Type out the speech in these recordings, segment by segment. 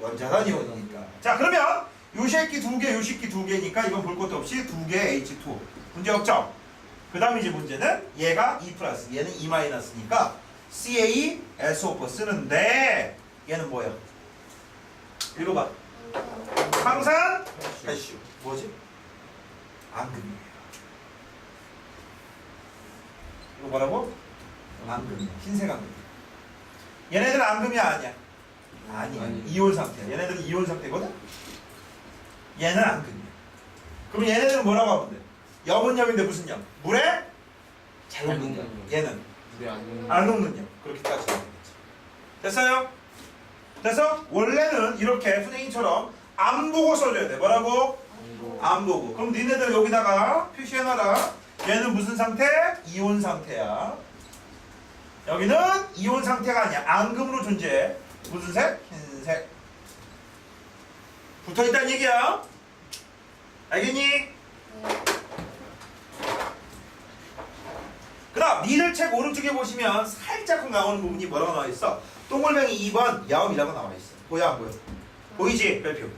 원자단 이온이니까. 자 그러면 요 새끼 두 개, 요 새끼 두 개니까 이건 볼 것도 없이 두 개 H2 문제 없죠? 그 다음 이제 문제는 얘가 E 플러스 얘는 E 마이너스니까 CA SO4 쓰는데 얘는 뭐야? 읽어봐 황산 칼슘 뭐지? 앙금이에요 이거 뭐라고? 앙금이야 흰색 앙금 얘네들은 앙금이야 아니야? 아니야 아니. 이온 상태야 얘네들은 이온 상태거든? 얘는 앙금이야 그럼 얘네들은 뭐라고 하면 돼? 염은 염인데 무슨 염? 물에 잘 녹는 염. 얘는 물에 안 녹는 안 녹는 염 그렇게 따지면 되겠지 됐어요? 됐어? 원래는 이렇게 선생님처럼 안 보고 써줘야 돼 뭐라고? 안 보고 그럼 니네들 여기다가 표시해놔라 얘는 무슨 상태? 이온 상태야 여기는 이온 상태가 아니야 앙금으로 존재해 무슨 색? 흰색 붙어 있다는 얘기야 알겠니? 그 다음 니들 책 오른쪽에 보시면 살짝 나오는 부분이 뭐라고 나와 있어? 동글뱅이 2번 야음이라고 나와 있어 보여 안 보여? 보이지? 별표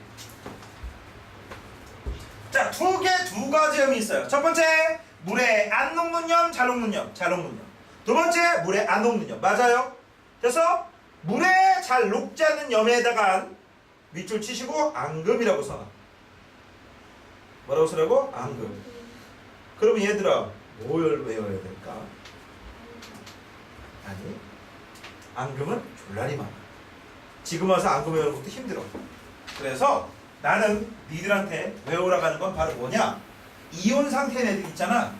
자, 두 개, 두 가지 염이 있어요. 첫 번째, 물에 안 녹는 염, 잘 녹는 염, 잘 녹는 염. 두 번째, 물에 안 녹는 염. 맞아요? 그래서 물에 잘 녹지 않는 염에다가 밑줄 치시고 앙금이라고 써놔. 뭐라고 쓰라고? 앙금. 그러면 얘들아, 뭘 외워야 될까? 아니, 앙금은 졸라리 많아. 지금 와서 앙금 외우는 것도 힘들어. 그래서 나는 니들한테 외우라고 하는 건 바로 뭐냐? 이온 상태의 애들 있잖아.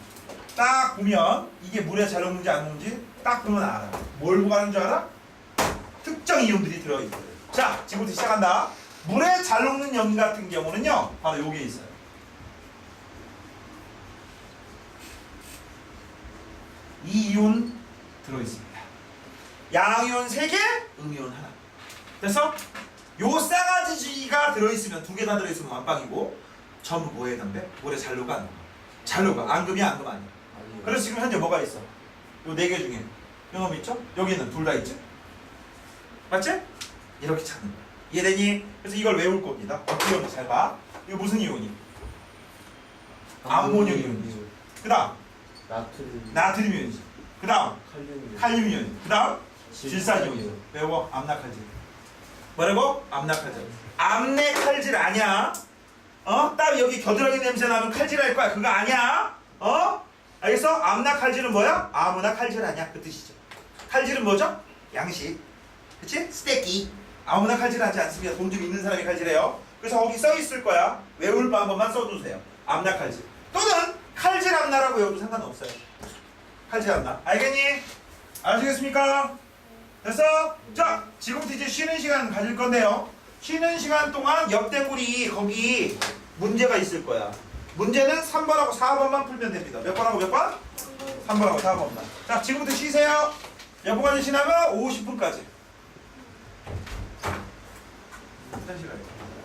딱 보면 이게 물에 잘 녹는지 안 녹는지 딱 보면 알아. 뭘 보고 하는 줄 알아? 특정 이온들이 들어있거든. 자, 지금부터 시작한다. 물에 잘 녹는 염 같은 경우는요, 바로 요게 있어요. 이 이온 들어있습니다. 양이온 3개, 음이온 하나. 그래서 요 싸가지가 들어있으면 두 개 다 들어있으면 완빵이고 전부 뭐에 담배? 물에 잘 녹아 안 녹아? 잘 녹아. 앙금이야 앙금 아니야. 그래서 지금 현재 뭐가 있어? 요 네 개 중에 요놈 있죠? 여기는 둘 다 있지? 맞지? 이렇게 찾는 거야. 이해되니? 그래서 이걸 외울 겁니다. 이온 잘 봐. 이거 무슨 이온이? 암모늄 이온이죠. 그 다음 나트륨 나트륨 이온이지. 그 다음 칼륨 칼륨 이온. 그 다음 질산 이온이죠. 외워 암낙칼질. 뭐라고? 암낙칼질. 암내 칼질 아니야. 어? 딱 여기 겨드랑이 냄새 나면 칼질할 거야. 그거 아니야. 어? 알겠어? 암낙칼질은 뭐야? 아무나 칼질 아니야. 그 뜻이죠. 칼질은 뭐죠? 양식. 그치? 스테이키. 아무나 칼질하지 않습니다. 돈 좀 있는 사람이 칼질해요. 그래서 거기 써 있을 거야. 외울 방법만 써두세요. 암낙칼질. 또는 칼질 암나라고 외워도 상관없어요. 칼질 암나. 알겠니? 아시겠습니까? 됐어? 자, 지금부터 이제 쉬는 시간 가질 건데요. 쉬는 시간 동안 옆대구리 거기 문제가 있을 거야. 문제는 3번하고 4번만 풀면 됩니다. 몇 번하고 몇 번? 3번하고 4번만. 자, 지금부터 쉬세요. 몇 번까지 쉬냐면 50분까지. 화장실 가요.